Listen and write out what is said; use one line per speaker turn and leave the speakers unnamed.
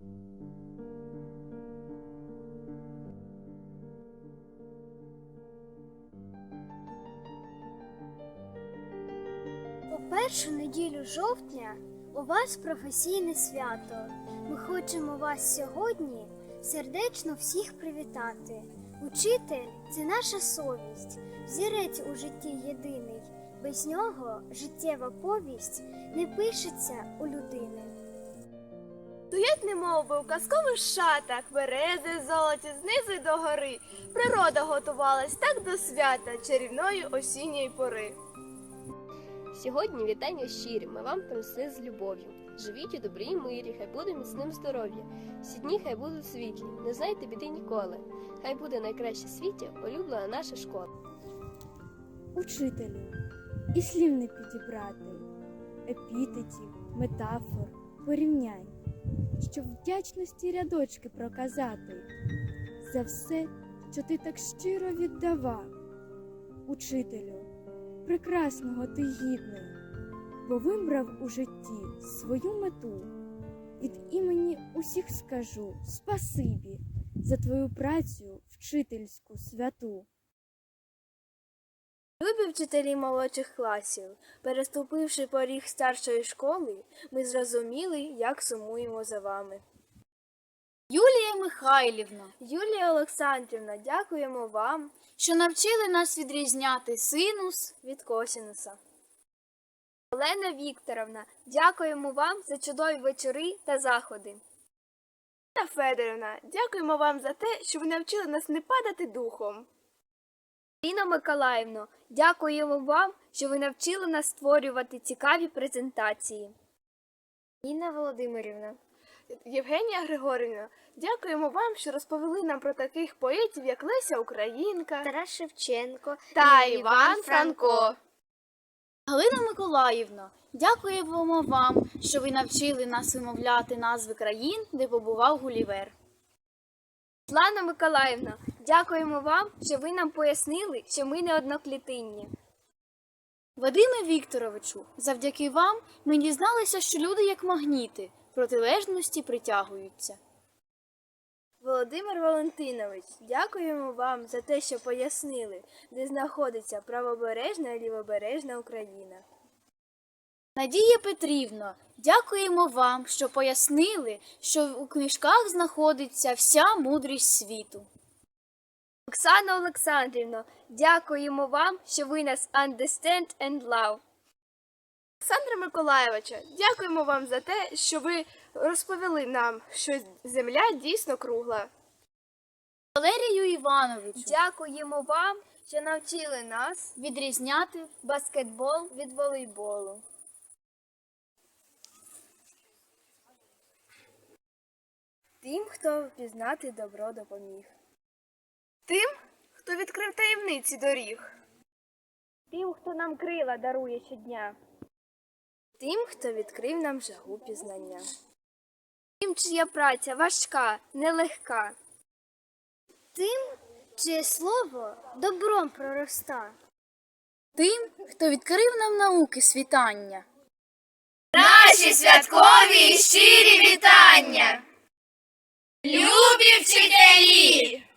У першу неділю жовтня у вас професійне свято. Ми хочемо вас сьогодні сердечно всіх привітати. Учитель це наша совість, зірець у житті єдиний. Без нього життєва повість не пишеться у людини.
Стоять немовби у казкових шатах, берези золоті знизу й до гори. Природа готувалась так до свята чарівної осінньої пори.
Сьогодні вітання щирі, ми вам принесли з любов'ю. Живіть у добрій мирі, хай буде міцним здоров'я. Всі дні хай будуть світлі, не знайте біди ніколи. Хай буде найкраще в світі, улюблена наша школа.
Учителю, і слів не підібрати, епітетів, метафор, порівнянь, щоб вдячності рядочки проказати за все, що ти так щиро віддавав. Учителю, прекрасного ти гідний, бо вибрав у житті свою мету. Від імені усіх скажу спасибі за твою працю вчительську святу.
Любі вчителі молодших класів, переступивши поріг старшої школи, ми зрозуміли, як сумуємо за вами.
Юлія Михайлівна,
Юлія Олександрівна, дякуємо вам
що навчили нас відрізняти синус.
від косінуса. Олена Вікторовна, дякуємо вам за чудові вечори та заходи. Анна Федорівна, дякуємо вам за те, що ви навчили нас не падати духом. Ліна Миколаївна, дякуємо вам, що ви навчили нас створювати цікаві презентації. Інна Володимирівна. Євгенія Григорівна, дякуємо вам, що розповіли нам про таких поетів, як Леся Українка
Тарас Шевченко
та Іван Франко.
Галина Миколаївна, дякуємо вам, що ви навчили нас вимовляти назви країн, де побував Гулівер.
Світлана Миколаївна, дякуємо вам, що ви нам пояснили, що ми не одноклітинні.
Вадиме Вікторовичу, завдяки вам ми дізналися, що люди як магніти, протилежності притягуються.
Володимир Валентинович, дякуємо вам за те, що пояснили, де знаходиться правобережна і лівобережна Україна.
Надія Петрівна, дякуємо вам, що пояснили, що у книжках знаходиться вся мудрість світу.
Оксана Олександрівна, дякуємо вам, що ви нас understand and love. Олександра Миколаєвича, дякуємо вам за те, що ви розповіли нам, що земля дійсно кругла.
Валерію Івановичу,
Дякуємо вам, що навчили нас
відрізняти
баскетбол від волейболу. Тим, хто впізнати добро допоміг тим, хто відкрив таємниці доріг, тим, хто нам крила дарує щодня, тим, хто відкрив нам жагу пізнання, тим, чия праця важка, нелегка,
тим, чиє слово добром пророста,
тим, хто відкрив нам науки світання.
Наші святкові і щирі вітання. Любі вчителі!